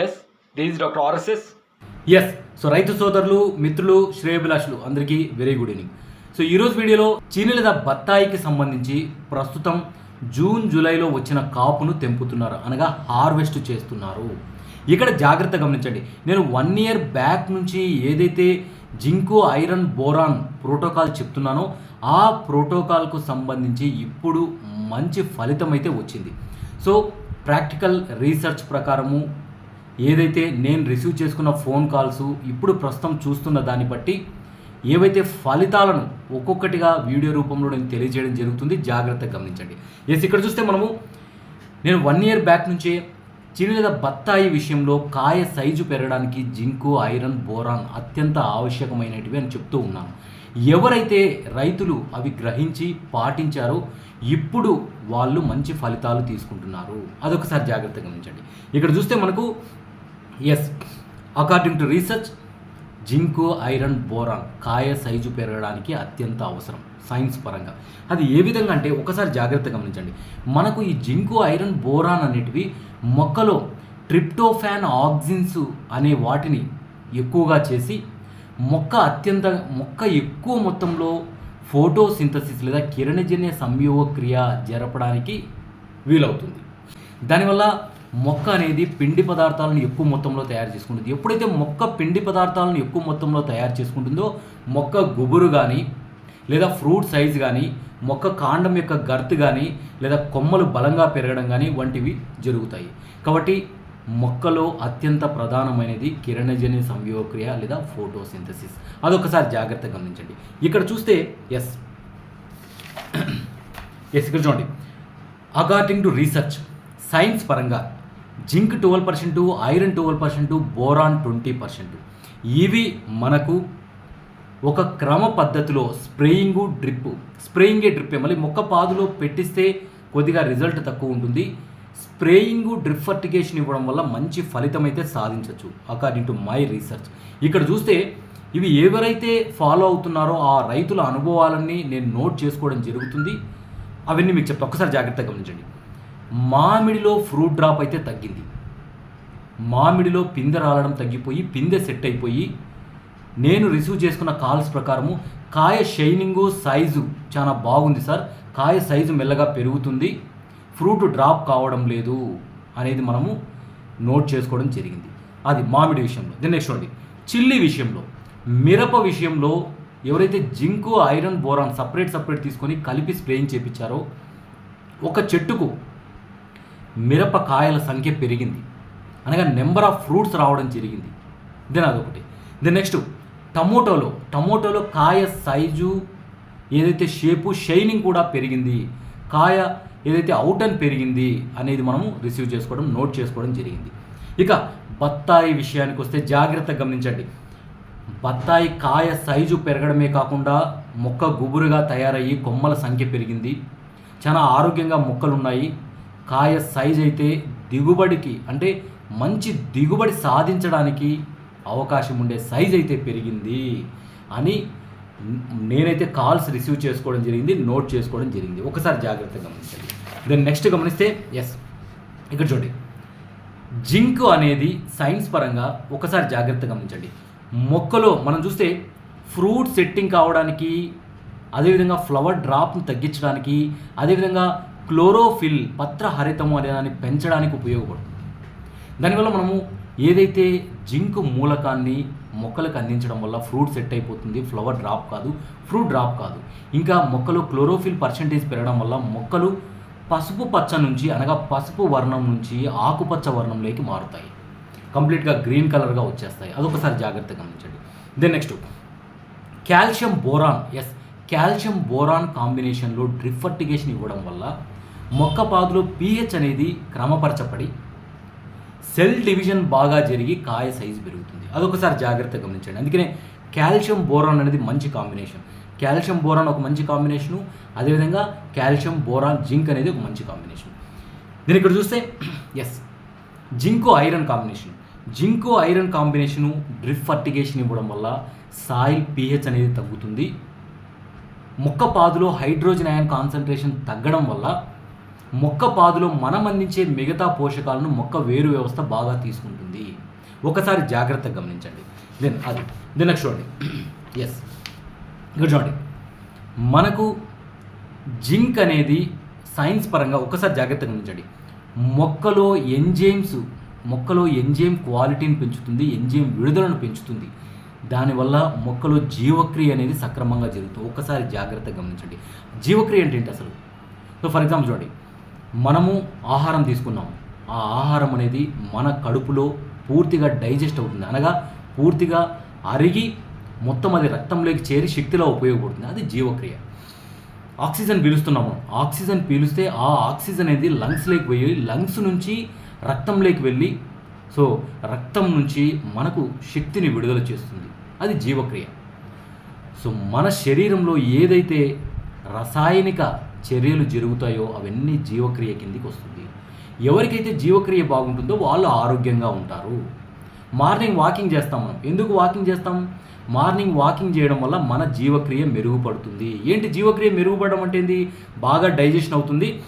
Yes this doctor RSS yes so రైతు సోదరులు మిత్రులు శ్రేయభిలాషులు అందరికీ వెరీ గుడ్ ఈవినింగ్ సో ఈరోజు వీడియోలో చీనిలద బత్తాయికి సంబంధించి ప్రస్తుతం జూన్ జూలైలో వచ్చిన కాపును తెంపుతున్నారు అనగా హార్వెస్ట్ చేస్తున్నారు. ఇక్కడ జాగ్రత్త గమనించండి నేను వన్ ఇయర్ బ్యాక్ నుంచి ఏదైతే జింకు ఐరన్ బోరాన్ ప్రోటోకాల్ చెప్తున్నానో ఆ ప్రోటోకాల్కు సంబంధించి ఇప్పుడు మంచి ఫలితం అయితే వచ్చింది. సో ప్రాక్టికల్ రీసెర్చ్ ప్రకారము ఏదైతే నేను రిసీవ్ చేసుకున్న ఫోన్ కాల్స్ ఇప్పుడు ప్రస్తుతం చూస్తున్న దాన్ని బట్టి ఏవైతే ఫలితాలను ఒక్కొక్కటిగా వీడియో రూపంలో నేను తెలియజేయడం జరుగుతుంది జాగ్రత్తగా గమనించండి. ఎస్ ఇక్కడ చూస్తే మనము నేను వన్ ఇయర్ బ్యాక్ నుంచే చిరునీద బత్తాయి విషయంలో కాయ సైజు పెరగడానికి జింకు ఐరన్ బోరాన్ అత్యంత ఆవశ్యకమైనటివి అని చెప్తూ ఉన్నాను. ఎవరైతే రైతులు అవి గ్రహించి పాటించారో ఇప్పుడు వాళ్ళు మంచి ఫలితాలు తీసుకుంటున్నారు. అదొకసారి జాగ్రత్తగా గమనించండి. ఇక్కడ చూస్తే మనకు yes according to research zinc iron boron కాయ సైజు పెరగడానికి అత్యంత అవసరం. సైన్స్ పరంగా. అది ఏ విధంగా అంటే ఒకసారి జాగ్రత్తగా గమనించండి. మనకు ఈ జింకు ఐరన్ బోరాన్ అనేటివి మొక్కలో ట్రిప్టోఫాన్ ఆక్సిన్స్ అనే వాటిని ఎక్కువగా చేసి మొక్క అత్యంత మొక్క ఎక్కువ మొత్తంలో ఫోటోసింథసిస్ లేదా కిరణజన్య సంయోగ క్రియ జరపడానికి వీలవుతుంది. దానివల్ల మొక్క అనేది పిండి పదార్థాలను ఎక్కువ మొత్తంలో తయారు చేసుకుంటుంది. ఎప్పుడైతే మొక్క పిండి పదార్థాలను ఎక్కువ మొత్తంలో తయారు చేసుకుంటుందో మొక్క గుబురు కానీ లేదా ఫ్రూట్ సైజ్ కానీ మొక్క కాండం యొక్క గర్త్ కానీ లేదా కొమ్మలు బలంగా పెరగడం కానీ వంటివి జరుగుతాయి. కాబట్టి మొక్కలో అత్యంత ప్రధానమైనది కిరణజన్య సంయోగక్రియ లేదా ఫోటోసింథసిస్. అదొకసారి జాగ్రత్తగా గమనించండి. ఇక్కడ చూస్తే ఎస్ ఎస్ ఇక్కడ చూడండి. అకార్డింగ్ టు రీసెర్చ్ సైన్స్ పరంగా zinc twelve percent iron twelve percent boron twenty percent. ఇవి మనకు ఒక క్రమ పద్ధతిలో స్ప్రేయింగ్ డ్రిప్ స్ప్రేయింగే డ్రిప్ మళ్ళీ మొక్క పాదులో పెట్టిస్తే కొద్దిగా రిజల్ట్ తక్కువ ఉంటుంది. స్ప్రేయింగ్ డ్రిప్ ఫర్టిగేషన్ ఇవ్వడం వల్ల మంచి ఫలితం అయితే సాధించవచ్చు అకార్డింగ్ టు మై రీసెర్చ్ ఇక్కడ చూస్తే ఇవి ఎవరైతే ఫాలో అవుతున్నారో ఆ రైతుల అనుభవాలన్నీ నేను నోట్ చేసుకోవడం జరుగుతుంది. అవన్నీ మీకు చెప్తా ఒక్కసారి జాగ్రత్తగా గమనించండి. మామిడిలో ఫ్రూట్ డ్రాప్ అయితే తగ్గింది. మామిడిలో పిందె రాలడం తగ్గిపోయి పిందె సెట్ అయిపోయి నేను రిసీవ్ చేసుకున్న కాల్స్ ప్రకారము కాయ షైనింగు సైజు చాలా బాగుంది సార్. కాయ సైజు మెల్లగా పెరుగుతుంది. ఫ్రూట్ డ్రాప్ కావడం లేదు అనేది మనము నోట్ చేసుకోవడం జరిగింది. అది మామిడి విషయంలో. దెన్ నెక్స్ట్ చూడండి. చిల్లీ విషయంలో. మిరప విషయంలో ఎవరైతే zinc iron boron separate separate తీసుకొని కలిపి స్ప్రేయింగ్ చేపించారో ఒక చెట్టుకు మిరప కాయల సంఖ్య పెరిగింది. అనగా నెంబర్ ఆఫ్ ఫ్రూట్స్ రావడం జరిగింది. దెన్ అదొకటి. దెన్ నెక్స్ట్ టమోటోలో టమోటోలో కాయ సైజు ఏదైతే షేపు షైనింగ్ కూడా పెరిగింది. కాయ ఏదైతే అవుటన్ పెరిగింది అనేది మనము రిసీవ్ చేసుకోవడం నోట్ చేసుకోవడం జరిగింది. ఇక బత్తాయి విషయానికి వస్తే జాగ్రత్తగా గమనించండి. బత్తాయి కాయ సైజు పెరగడమే కాకుండా మొక్క గుబురుగా తయారయ్యి కొమ్మల సంఖ్య పెరిగింది. చాలా ఆరోగ్యంగా మొక్కలు ఉన్నాయి కాయ సైజ్ అయితే దిగుబడికి అంటే మంచి దిగుబడి సాధించడానికి అవకాశం ఉండే సైజ్ అయితే పెరిగింది అని నేనైతే కాల్స్ రిసీవ్ చేసుకోవడం జరిగింది నోట్ చేసుకోవడం జరిగింది. ఒకసారి జాగ్రత్తగా గమనించండి. దెన్ నెక్స్ట్ గమనిస్తే ఎస్ ఇక్కడ చూడండి. జింక్ అనేది సైన్స్ పరంగా ఒకసారి జాగ్రత్తగా గమనించండి. మొక్కలో మనం చూస్తే ఫ్రూట్ సెట్టింగ్ కావడానికి అదేవిధంగా ఫ్లవర్ డ్రాప్ను తగ్గించడానికి అదేవిధంగా క్లోరోఫిల్ పత్ర హరితము అనే దాన్ని పెంచడానికి ఉపయోగపడుతుంది. దానివల్ల మనము ఏదైతే జింక్ మూలకాన్ని మొక్కలకు అందించడం వల్ల ఫ్రూట్ సెట్ అయిపోతుంది ఫ్లవర్ డ్రాప్ కాదు ఫ్రూట్ డ్రాప్ కాదు. ఇంకా మొక్కలు క్లోరోఫిల్ పర్సంటేజ్ పెరగడం వల్ల మొక్కలు పసుపు పచ్చ నుంచి అనగా పసుపు వర్ణం నుంచి ఆకుపచ్చ వర్ణంలోకి మారుతాయి. కంప్లీట్గా గ్రీన్ కలర్గా వచ్చేస్తాయి. అదొకసారి జాగ్రత్తగా గమనించండి. Then next calcium boron yes calcium boron కాంబినేషన్లో డ్రిప్ ఫర్టిగేషన్ ఇవ్వడం వల్ల మొక్క పాదులో పీహెచ్ అనేది క్రమపరచబడి సెల్ డివిజన్ బాగా జరిగి కాయ సైజు పెరుగుతుంది. అదొకసారి జాగ్రత్తగా గమనించండి. అందుకనే కాల్షియం బోరాన్ అనేది మంచి కాంబినేషన్. కాల్షియం బోరాన్ ఒక మంచి కాంబినేషను అదేవిధంగా కాల్షియం బోరాన్ జింక్ అనేది ఒక మంచి కాంబినేషన్. దీని ఇక్కడ చూస్తే yes zinc iron combination. Zinc iron combination drip fertigation ఇవ్వడం వల్ల సాయిల్ పీహెచ్ అనేది తగ్గుతుంది. మొక్క పాదులో హైడ్రోజన్ అయాన్ కాన్సన్ట్రేషన్ తగ్గడం వల్ల మొక్క పాదులో మనం అందించే మిగతా పోషకాలను మొక్క వేరు వ్యవస్థ బాగా తీసుకుంటుంది. ఒకసారి జాగ్రత్తగా గమనించండి. దెన్ అది. దెన్ నెక్స్ట్ చూడండి. ఎస్ ఇక్కడ చూడండి. మనకు జింక్ అనేది సైన్స్ పరంగా ఒకసారి జాగ్రత్తగా గమనించండి. మొక్కలో ఎంజైమ్స్ మొక్కలో ఎంజైమ్ క్వాలిటీని పెంచుతుంది ఎంజైమ్ విడుదలను పెంచుతుంది. దానివల్ల మొక్కలో జీవక్రియ అనేది సక్రమంగా జరుగుతుంది. ఒకసారి జాగ్రత్తగా గమనించండి. జీవక్రియ అంటే ఏంటి అసలు? సో ఫర్ ఎగ్జాంపుల్ చూడండి. మనము ఆహారం తీసుకున్నాం. ఆ ఆహారం అనేది మన కడుపులో పూర్తిగా డైజెస్ట్ అవుతుంది. అనగా పూర్తిగా అరిగి మొత్తం అది రక్తంలోకి చేరి శక్తిలో ఉపయోగపడుతుంది. అది జీవక్రియ. ఆక్సిజన్ పీలుస్తున్నాము. ఆక్సిజన్ పీలిస్తే ఆ ఆక్సిజన్ అనేది లంగ్స్లోకి పోయి లంగ్స్ నుంచి రక్తంలోకి వెళ్ళి సో రక్తం నుంచి మనకు శక్తిని విడుదల చేస్తుంది. అది జీవక్రియ. సో మన శరీరంలో ఏదైతే రసాయనిక చర్యలు జరుగుతాయో అవన్నీ జీవక్రియ కిందికి వస్తుంది. ఎవరికైతే జీవక్రియ బాగుంటుందో వాళ్ళు ఆరోగ్యంగా ఉంటారు. మార్నింగ్ వాకింగ్ చేస్తాం మనం. ఎందుకు వాకింగ్ చేస్తాం? మార్నింగ్ వాకింగ్ చేయడం వల్ల మన జీవక్రియ మెరుగుపడుతుంది. ఏంటి జీవక్రియ మెరుగుపడడం అంటే ఏంది? బాగా డైజెషన్ అవుతుంది.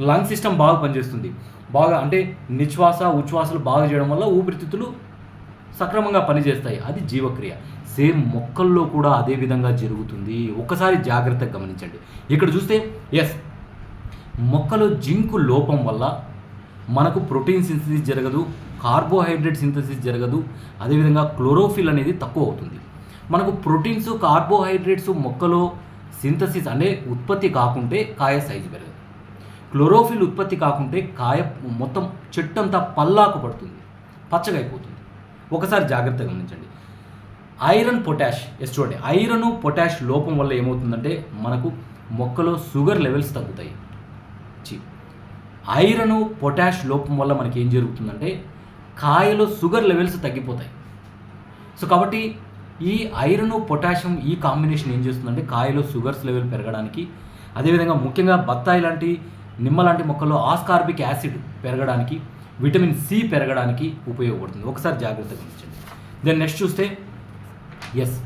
లంగ్ సిస్టమ్ బాగా పనిచేస్తుంది. బాగా అంటే నిశ్వాస ఉచ్ఛ్వాసలు బాగా చేయడం వల్ల ఊపిరితిత్తులు సక్రమంగా పనిచేస్తాయి. అది జీవక్రియ. సేమ్ మొక్కల్లో కూడా అదే విధంగా జరుగుతుంది. ఒకసారి జాగ్రత్తగా గమనించండి. ఇక్కడ చూస్తే ఎస్ మొక్కలో జింకు లోపం వల్ల మనకు ప్రోటీన్ సింథసిస్ జరగదు కార్బోహైడ్రేట్ సింథసిస్ జరగదు అదేవిధంగా క్లోరోఫిల్ అనేది తక్కువ అవుతుంది. మనకు ప్రోటీన్స్ కార్బోహైడ్రేట్స్ మొక్కలో సింథసిస్ అంటే ఉత్పత్తి కాకుంటే కాయ సైజు పెరగదు. క్లోరోఫిల్ ఉత్పత్తి కాకుంటే కాయ మొత్తం చెట్టంతా పల్లాకు పడుతుంది. పచ్చగా అయిపోతుంది ఒకసారి జాగ్రత్తగా గమనించండి. ఐరన్ పొటాష్ ఎస్ చూడండి. ఐరన్ పొటాష్ లోపం వల్ల ఏమవుతుందంటే మనకు మొక్కలో షుగర్ లెవెల్స్ తగ్గుతాయి. ఐరన్ పొటాష్ లోపం వల్ల మనకి ఏం జరుగుతుందంటే కాయలో షుగర్ లెవెల్స్ తగ్గిపోతాయి. సో కాబట్టి ఈ ఐరన్ పొటాషియం ఈ కాంబినేషన్ ఏం చేస్తుందంటే కాయలో షుగర్స్ లెవెల్ పెరగడానికి అదేవిధంగా ముఖ్యంగా బత్తాయి లాంటి నిమ్మ లాంటి మొక్కల్లో ఆస్కార్బిక్ యాసిడ్ పెరగడానికి విటమిన్ సి పెరగడానికి ఉపయోగపడుతుంది. ఒకసారి జాగ్రత్తగా గమనించండి. దెన్ నెక్స్ట్ చూస్తే ఎస్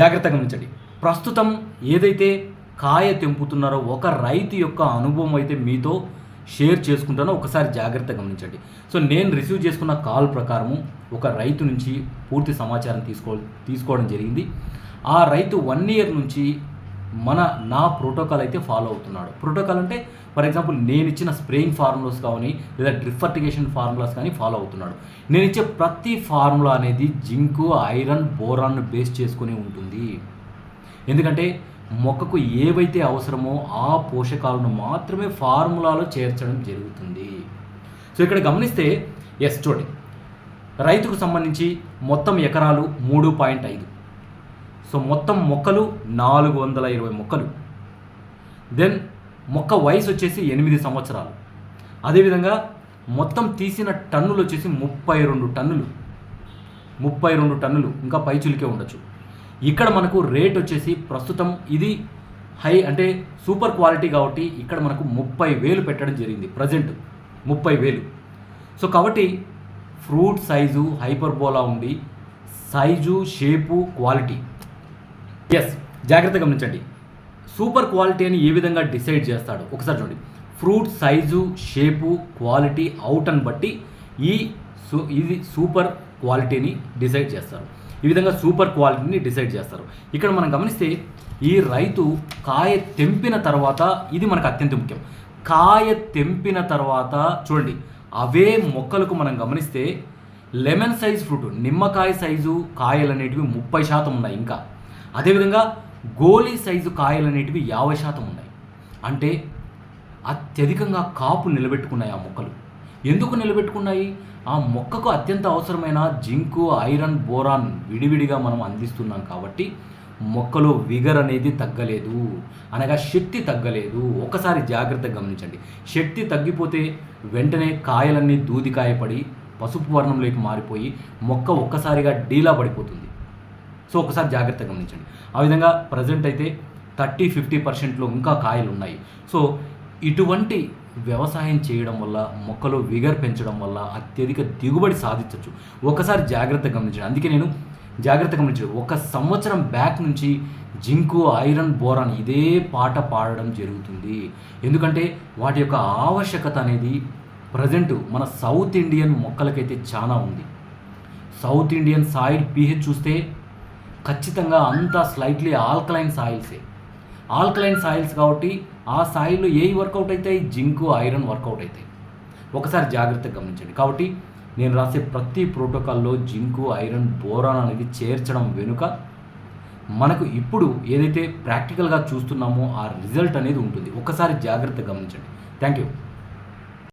జాగ్రత్తగా గమనించండి. ప్రస్తుతం ఏదైతే కాయ తెంపుతున్నారో ఒక రైతు యొక్క అనుభవం అయితే మీతో షేర్ చేసుకుంటానో ఒకసారి జాగ్రత్తగా గమనించండి. సో నేను రిసీవ్ చేసుకున్న కాల్ ప్రకారము ఒక రైతు నుంచి పూర్తి సమాచారం తీసుకో తీసుకోవడం జరిగింది. ఆ రైతు వన్ ఇయర్ నుంచి మన నా ప్రోటోకాల్ అయితే ఫాలో అవుతున్నాడు. ప్రోటోకాల్ అంటే ఫర్ ఎగ్జాంపుల్ నేను ఇచ్చిన స్ప్రేయింగ్ ఫార్ములాస్ కానీ లేదా డ్రిఫర్టిగేషన్ ఫార్ములాస్ కానీ ఫాలో అవుతున్నాడు. నేను ఇచ్చే ప్రతి ఫార్ములా అనేది జింకు ఐరన్ బోరాన్ బేస్ చేసుకొని ఉంటుంది. ఎందుకంటే మొక్కకు ఏవైతే అవసరమో ఆ పోషకాలను మాత్రమే ఫార్ములాలో చేర్చడం జరుగుతుంది. సో ఇక్కడ గమనిస్తే ఎస్ చూడండి. రైతుకు సంబంధించి మొత్తం ఎకరాలు మూడు పాయింట్ ఐదు. సో మొత్తం మొక్కలు నాలుగు వందల ఇరవై మొక్కలు. దెన్ మొక్క వయసు వచ్చేసి ఎనిమిది సంవత్సరాలు. అదేవిధంగా మొత్తం తీసిన టన్నులు వచ్చేసి ముప్పై రెండు టన్నులు. ముప్పై రెండు టన్నులు ఇంకా పైచులికే ఉండొచ్చు. ఇక్కడ మనకు రేట్ వచ్చేసి ప్రస్తుతం ఇది హై అంటే సూపర్ క్వాలిటీ కాబట్టి ఇక్కడ మనకు ముప్పై వేలు పెట్టడం జరిగింది ప్రజెంట్ ముప్పై వేలు. సో కాబట్టి ఫ్రూట్ సైజు హైపర్బోలా ఉండి సైజు షేపు క్వాలిటీ. ఎస్ జాగ్రత్తగా గమనించండి. సూపర్ క్వాలిటీ అని ఏ విధంగా డిసైడ్ చేస్తాడు. ఒకసారి చూడండి. ఫ్రూట్ సైజు షేపు క్వాలిటీ అవుట్ని బట్టి ఈ సూ ఇది సూపర్ క్వాలిటీని డిసైడ్ చేస్తారు. ఈ విధంగా సూపర్ క్వాలిటీని డిసైడ్ చేస్తారు. ఇక్కడ మనం గమనిస్తే ఈ రైతు కాయ తెంపిన తర్వాత ఇది మనకు అత్యంత ముఖ్యం. కాయ తెంపిన తర్వాత చూడండి. అవే మొక్కలకు మనం గమనిస్తే లెమన్ సైజ్ ఫ్రూట్ నిమ్మకాయ సైజు కాయలు అనేటివి ముప్పై శాతం ఉన్నాయి ఇంకా. అదేవిధంగా గోలీ సైజు కాయలు అనేటివి యాభై శాతం ఉన్నాయి. అంటే అత్యధికంగా కాపు నిలబెట్టుకున్నాయి ఆ మొక్కలు. ఎందుకు నిలబెట్టుకున్నాయి? ఆ మొక్కకు అత్యంత అవసరమైన జింకు ఐరన్ బోరాన్ విడివిడిగా మనం అందిస్తున్నాం కాబట్టి మొక్కలో విగర్ అనేది తగ్గలేదు. అనగా శక్తి తగ్గలేదు. ఒకసారి జాగ్రత్తగా గమనించండి. శక్తి తగ్గిపోతే వెంటనే కాయలన్నీ దూదికాయపడి పసుపు వర్ణంలోకి మారిపోయి మొక్క ఒక్కసారిగా డీలా పడిపోతుంది. సో ఒకసారి జాగ్రత్తగా గమనించండి. ఆ విధంగా ప్రజెంట్ అయితే థర్టీ ఫిఫ్టీ పర్సెంట్లో ఇంకా కాయలు ఉన్నాయి. సో ఇటువంటి వ్యవసాయం చేయడం వల్ల మొక్కలు విగర్ పెంచడం వల్ల అత్యధిక దిగుబడి సాధించవచ్చు ఒకసారి జాగ్రత్తగా గమనించండి. అందుకే నేను జాగ్రత్తగా గమనించండి ఒక సంవత్సరం బ్యాక్ నుంచి జింకు ఐరన్ బోరాన్ ఇదే పాట పాడడం జరుగుతుంది. ఎందుకంటే వాటి యొక్క ఆవశ్యకత అనేది ప్రజెంట్ మన సౌత్ ఇండియన్ మొక్కలకైతే చాలా ఉంది. సౌత్ ఇండియన్ సాయిల్ పీహెచ్ చూస్తే ఖచ్చితంగా అంతా స్లైట్లీ ఆల్కలైన్ సాయిల్సే ఆల్కలైన్ సాయిల్స్ కాబట్టి ఆ సాయిల్లో ఏ వర్కౌట్ అవుతాయి జింకు ఐరన్ వర్కౌట్ అవుతాయి ఒకసారి జాగ్రత్తగా గమనించండి. కాబట్టి నేను రాసే ప్రతి ప్రోటోకాల్లో జింకు ఐరన్ బోరాన్ అనేది చేర్చడం వెనుక మనకు ఇప్పుడు ఏదైతే ప్రాక్టికల్గా చూస్తున్నామో ఆ రిజల్ట్ అనేది ఉంటుంది. ఒకసారి జాగ్రత్తగా గమనించండి. Thank you